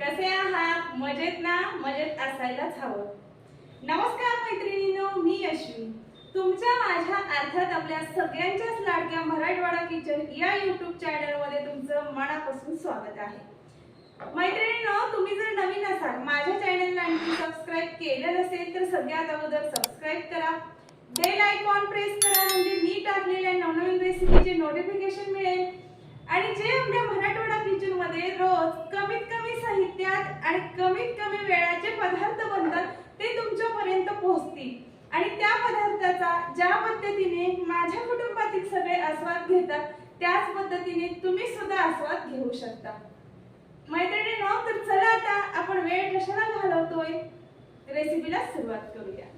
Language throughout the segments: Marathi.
कसे आहात? मजेत ना? मजेत असायलाच हवं. नमस्कार मैत्रिणीनो मी अश्विनी तुमच्या माझ्या अर्थात आपल्या सगळ्यांच्याच लाडक्या मराठवाडा किचन या युट्यूब चॅनलमध्ये तुमचं मनापासून स्वागत आहे. मैत्रिणींनो तुम्ही जर नवीन असाल माझ्या चॅनलला आणखी सबस्क्राईब केलं नसेल तर सगळ्यात अगोदर सबस्क्राईब करा. बेल आयकॉन प्रेस करा म्हणजे मी टाकलेल्या नवनवीन रेसिपीचे नोटिफिकेशन मिळेल. आणि जे आपल्या मराठवाडा किचनमध्ये रोज कमीत कमी साहित्यात आणि कमीत कमी वेळाचे पदार्थ बनतात ते तुमच्यापर्यंत पोहोचतील. आणि त्या पदार्थाचा ज्या पद्धतीने माझ्या कुटुंबातील सगळे आस्वाद घेतात त्याच पद्धतीने तुम्ही सुद्धा आस्वाद घेऊ शकता. मैत्रिणींनो तर चला आता आपण वेळ कशाला घालवतोय? रेसिपीला सुरुवात करूया.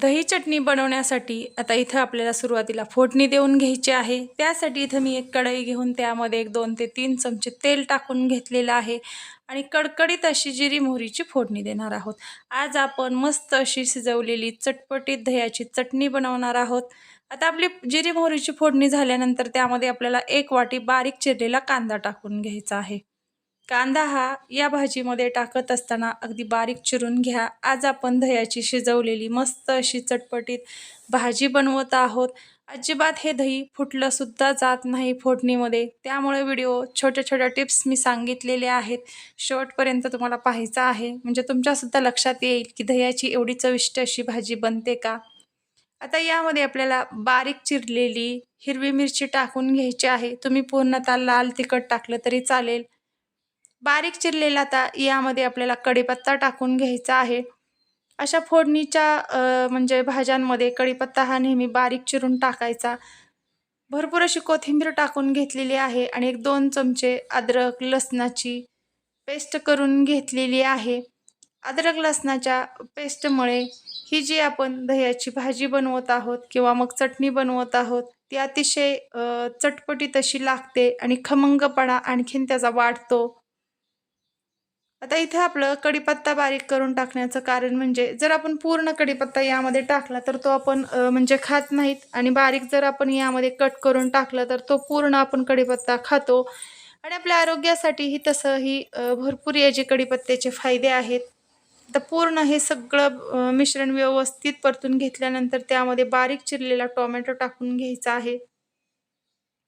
दही चटणी बनवण्यासाठी आता इथं आपल्याला सुरुवातीला फोडणी देऊन घ्यायची आहे. त्यासाठी इथं मी एक कढई घेऊन त्यामध्ये एक दोन ते तीन चमचे तेल टाकून घेतलेलं आहे आणि कडकडीत अशी जिरी मोहरीची फोडणी देणार आहोत. आज आपण मस्त अशी शिजवलेली चटपटीत दह्याची चटणी बनवणार आहोत. आता आपली जिरी मोहरीची फोडणी झाल्यानंतर त्यामध्ये आपल्याला एक वाटी बारीक चिरलेला कांदा टाकून घ्यायचा आहे. कांदा हा या भाजीमध्ये टाकत असताना अगदी बारीक चिरून घ्या. आज आपण दह्याची शिजवलेली मस्त अशी चटपटीत भाजी बनवत आहोत. अजिबात हे दही फुटलंसुद्धा जात नाही फोडणीमध्ये. त्यामुळे व्हिडिओ छोट्या छोट्या टिप्स मी सांगितलेले आहेत. शेवटपर्यंत तुम्हाला पाहायचा आहे. म्हणजे तुमच्यासुद्धा लक्षात येईल की दह्याची एवढी चविष्ट अशी भाजी बनते का? आता यामध्ये आपल्याला बारीक चिरलेली हिरवी मिरची टाकून घ्यायची आहे. तुम्ही पूर्णतः लाल तिखट टाकलं तरी चालेल. बारीक चिरलेला आता यामध्ये आपल्याला कढीपत्ता टाकून घ्यायचा आहे. अशा फोडणीच्या म्हणजे भाज्यांमध्ये कढीपत्ता हा नेहमी बारीक चिरून टाकायचा. भरपूर अशी कोथिंबीर टाकून घेतलेली आहे आणि एक दोन चमचे अद्रक लसणाची पेस्ट करून घेतलेली आहे. अद्रक लसणाच्या पेस्टमुळे ही जी आपण दह्याची भाजी बनवत आहोत किंवा मग चटणी बनवत आहोत ती अतिशय चटपटी तशी लागते आणि खमंगपणा आणखीन त्याचा वाढतो. आता इथे आपलं कढीपत्ता बारीक करून टाकण्याचं कारण म्हणजे जर आपण पूर्ण कढीपत्ता यामध्ये टाकला तर तो आपण म्हणजे खात नाहीत. आणि बारीक जर आपण यामध्ये कट करून टाकलं तर तो पूर्ण आपण कढीपत्ता खातो. आणि आपल्या आरोग्यासाठीही तसंही भरपूर याचे कडीपत्त्याचे फायदे आहेत. तर पूर्ण हे सगळं मिश्रण व्यवस्थित परतून घेतल्यानंतर त्यामध्ये बारीक चिरलेला टोमॅटो टाकून घ्यायचा आहे.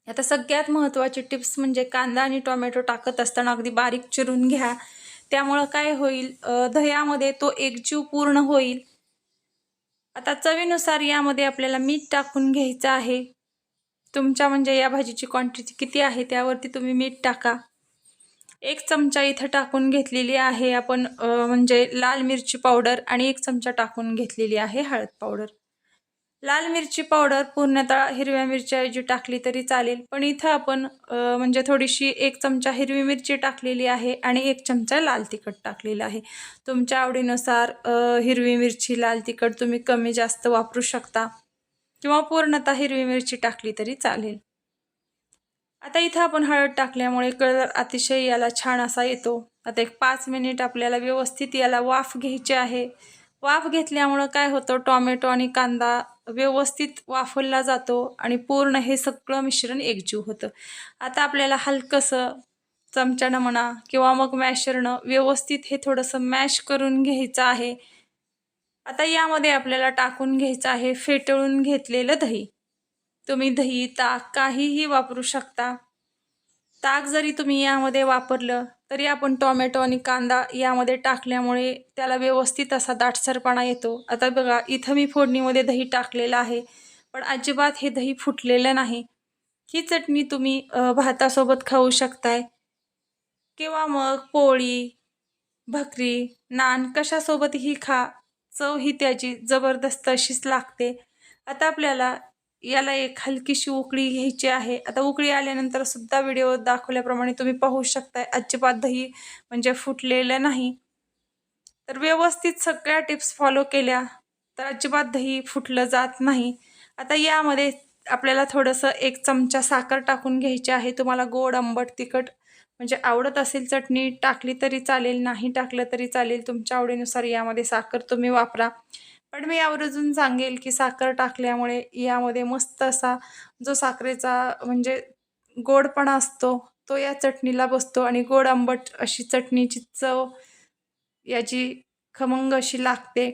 आता सगळ्यात महत्त्वाची टिप्स म्हणजे कांदा आणि टोमॅटो टाकत असताना अगदी बारीक चिरून घ्या. त्यामुळं काय होईल? दह्यामध्ये तो एकजीव पूर्ण होईल. आता चवीनुसार यामध्ये आपल्याला मीठ टाकून घ्यायचं आहे. तुमच्या म्हणजे या भाजीची क्वांटिटी किती आहे त्यावरती तुम्ही मीठ टाका. एक चमचा इथं टाकून घेतलेली आहे आपण म्हणजे लाल मिरची पावडर आणि एक चमचा टाकून घेतलेली आहे हळद पावडर. लाल मिरची पावडर पूर्णतः हिरव्या मिरच्याऐवजी टाकली तरी चालेल. पण इथं आपण म्हणजे थोडीशी एक चमचा हिरवी मिरची टाकलेली आहे आणि एक चमचा लाल तिखट टाकलेलं आहे. तुमच्या आवडीनुसार हिरवी मिरची लाल तिखट तुम्ही कमी जास्त वापरू शकता किंवा पूर्णतः हिरवी मिरची टाकली तरी चालेल. आता इथं आपण हळद टाकल्यामुळे कलर अतिशय याला छान असा येतो. आता एक पाच मिनिट आपल्याला व्यवस्थित याला वाफ घ्यायची आहे. वाफ घेतल्यामुळं काय होतं? टॉमॅटो आणि कांदा व्यवस्थित वाफवला जातो आणि पूर्ण हे सगळं मिश्रण एकजीव होतं. आता आपल्याला हलकंसं चमच्यानं म्हणा किंवा मग मॅशरनं व्यवस्थित हे थोडंसं मॅश करून घ्यायचं आहे. आता यामध्ये आपल्याला टाकून घ्यायचं आहे फेटळून घेतलेलं दही. तुम्ही दही ताक काहीही वापरू शकता. ताक जरी तुम्ही यामध्ये वापरलं तरी आपण टोमॅटो आणि कांदा यामध्ये टाकल्यामुळे त्याला व्यवस्थित असा दाटसरपणा येतो. आता बघा इथं मी फोडणीमध्ये दही टाकलेलं आहे पण अजिबात हे दही फुटलेलं नाही. ही चटणी तुम्ही भातासोबत खाऊ शकताय. किंवा मग पोळी भकरी नान कशासोबतही खा. चव ही त्याची जबरदस्त अशीच लागते. आता आपल्याला याला एक हलकीशी उकळी घ्यायची आहे. आता उकळी आल्यानंतर सुद्धा व्हिडिओ दाखवल्याप्रमाणे तुम्ही पाहू शकताय. अजिबात दही म्हणजे फुटलेलं नाही. तर व्यवस्थित सगळ्या टिप्स फॉलो केल्या तर अजिबात दही फुटलं जात नाही. आता यामध्ये आपल्याला थोडंसं एक चमचा साखर टाकून घ्यायची आहे. तुम्हाला गोड आंबट तिखट म्हणजे आवडत असेल चटणी टाकली तरी चालेल नाही टाकलं तरी चालेल. तुमच्या आवडीनुसार यामध्ये साखर तुम्ही वापरा. पण मी आवर्जून सांगेल की साखर टाकल्यामुळे यामध्ये मस्त असा जो साखरेचा म्हणजे गोडपणा असतो तो या चटणीला बसतो आणि गोड आंबट अशी चटणीची चव याची खमंग अशी लागते.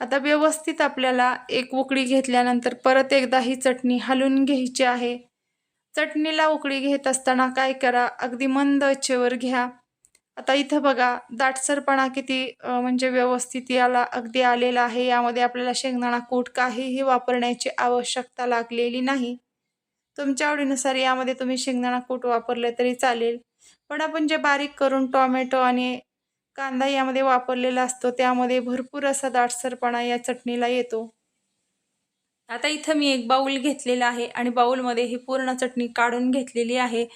आता व्यवस्थित आपल्याला एक उकळी घेतल्यानंतर परत एकदा ही चटणी हलवून घ्यायची आहे. चटणीला उकळी घेत असताना काय करा अगदी मंद आचेवर घ्या. आता इथं बघा दाटसरपणा किती म्हणजे व्यवस्थित याला अगदी आलेला आहे. यामध्ये आपल्याला शेंगदाणा कूट काहीही वापरण्याची आवश्यकता लागलेली नाही. तुमच्या आवडीनुसार यामध्ये तुम्ही शेंगदाणा कूट वापरलं तरी चालेल. पण आपण जे बारीक करून टॉमॅटो आणि कांदा यामध्ये वापरलेला असतो त्यामध्ये भरपूर असा दाटसरपणा या चटणीला येतो. आता इथं मी एक बाऊल घेतलेला आहे आणि बाऊलमध्ये ही पूर्ण चटणी काढून घेतलेली आहे.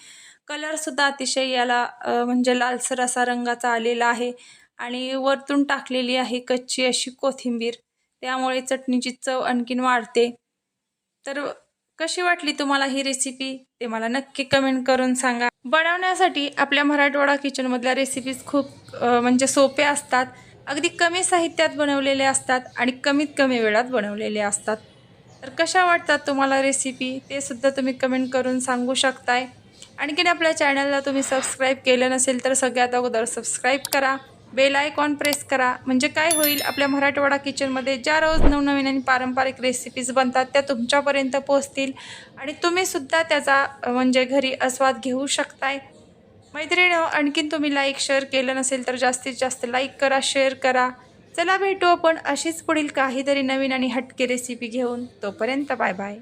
कलरसुद्धा अतिशय याला म्हणजे लालसर असा रंगाचा आलेला आहे. आणि वरतून टाकलेली आहे कच्ची अशी कोथिंबीर. त्यामुळे चटणीची चव आणखीन वाढते. तर कशी वाटली तुम्हाला ही रेसिपी ते मला नक्की कमेंट करून सांगा. बनवण्यासाठी आपल्या मराठवाडा किचनमधल्या रेसिपीज खूप म्हणजे सोप्या असतात. अगदी कमी साहित्यात बनवलेले असतात आणि कमीत कमी वेळात बनवलेले असतात. तर कशा वाटतात तुम्हाला रेसिपी ते सुद्धा तुम्ही कमेंट करून सांगू शकताय. आणखीन आपल्या चॅनलला तुम्ही सबस्क्राईब केलं नसेल तर सगळ्यात अगोदर सबस्क्राईब करा. बेल आयकॉन प्रेस करा. म्हणजे काय होईल? आपल्या मराठवाडा किचनमध्ये ज्या रोज नवनवीन आणि पारंपरिक रेसिपीज बनतात त्या तुमच्यापर्यंत पोहोचतील. आणि तुम्हीसुद्धा त्याचा म्हणजे घरी आस्वाद घेऊ शकताय. मैत्रिणी आणखीन तुम्ही लाईक शेअर केलं नसेल तर जास्तीत जास्त लाईक करा शेअर करा. चला भेटू आपण अशीच पुढील काहीतरी नवीन आणि हटके रेसिपी घेऊन. तोपर्यंत बाय बाय